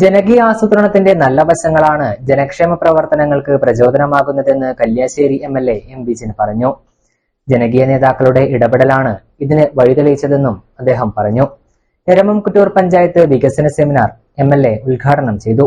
ജനകീയ ആസൂത്രണത്തിന്റെ നല്ല വശങ്ങളാണ് ജനക്ഷേമ പ്രവർത്തനങ്ങൾക്ക് പ്രചോദനമാകുന്നതെന്ന് Kalliasseri M L A M Vijin പറഞ്ഞു. ജനകീയ നേതാക്കളുടെ ഇടപെടലാണ് ഇതിന് വഴിതെളിയിച്ചതെന്നും അദ്ദേഹം പറഞ്ഞു. എരമംകുറ്റൂർ പഞ്ചായത്ത് വികസന സെമിനാർ എ ഉദ്ഘാടനം ചെയ്തു.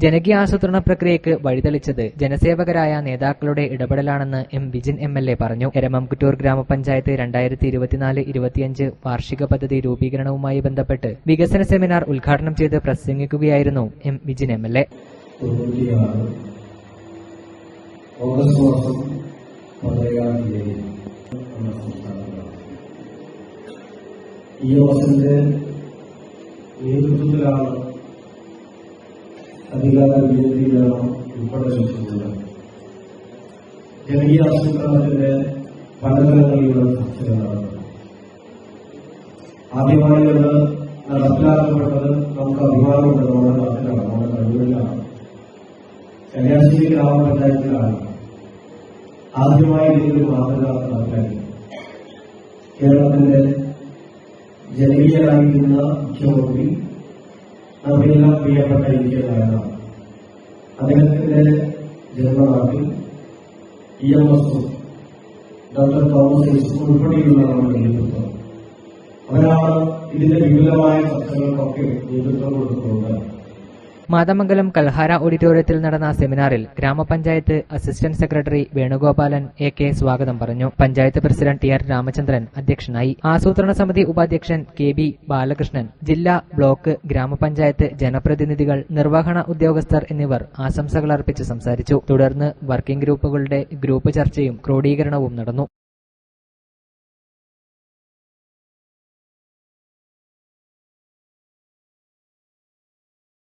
ജനകീയ ആസൂത്രണ പ്രക്രിയക്ക് വഴിതെളിച്ചത് ജനസേവകരായ നേതാക്കളുടെ ഇടപെടലാണെന്ന് M Vijin M L A പറഞ്ഞു. എരമംകുറ്റൂർ ഗ്രാമപഞ്ചായത്ത് രണ്ടായിരത്തി ഇരുപത്തിനാല് ഇരുപത്തിയഞ്ച് വാർഷിക പദ്ധതി രൂപീകരണവുമായി ബന്ധപ്പെട്ട് വികസന സെമിനാർ ഉദ്ഘാടനം ചെയ്ത് പ്രസംഗിക്കുകയായിരുന്നു M Vijin M L A. ഈ വർഷത്തിന്റെ നേതൃത്വത്തിലാണ് അധികാര വിജയീകരണം ഉൾപ്പെടെ ശ്രമിക്കുന്നത് ജനകീയ ആസൂത്രണത്തിന്റെ പലതരങ്ങളിലുള്ള ചർച്ചകളാണ് ആദ്യമായി അത് നടപ്പിലാക്കപ്പെട്ടത് നമുക്ക് അഭിമാനമുണ്ട് നമ്മുടെ നാട്ടിലാണ് നമ്മുടെ കഴിവിലാണ് കന്യാശ്രീ ഗ്രാമപഞ്ചായത്തിലാണ് ആദ്യമായി ഇതിന്റെ മാതൃക നടപ്പിലാക്കി കേരളത്തിന്റെ ജനകീയരായിരിക്കുന്ന മുഖ്യമന്ത്രി നമ്മുടെയെല്ലാം പ്രിയപ്പെട്ട ഇന്ത്യ കാരണം അദ്ദേഹത്തിന്റെ ജന്മനാട്ടിൽ ഇ എം എസും ഡോക്ടർ തോമസ് ഐസും ഉൾപ്പെടെയുള്ള നേതൃത്വം. അവരാണ് ഇതിന്റെ വിപുലമായ ചർച്ചകൾക്കൊക്കെ നേതൃത്വം കൊടുക്കുന്നത് മാതമംഗലം കൽഹാര ഓഡിറ്റോറിയത്തിൽ നടന്ന സെമിനാറിൽ ഗ്രാമപഞ്ചായത്ത് assistant secretary Venugopalan A K സ്വാഗതം പറഞ്ഞു. Panchayat president T R Ramachandran അധ്യക്ഷനായി. ആസൂത്രണ സമിതി ഉപാധ്യക്ഷൻ കെ ബി ബാലകൃഷ്ണൻ ജില്ലാ ബ്ലോക്ക് ഗ്രാമപഞ്ചായത്ത് ജനപ്രതിനിധികൾ നിർവഹണ ഉദ്യോഗസ്ഥർ എന്നിവർ ആശംസകൾ അർപ്പിച്ച് സംസാരിച്ചു. തുടർന്ന് വർക്കിംഗ് ഗ്രൂപ്പുകളുടെ ഗ്രൂപ്പ് ചർച്ചയും ക്രോഡീകരണവും നടന്നു.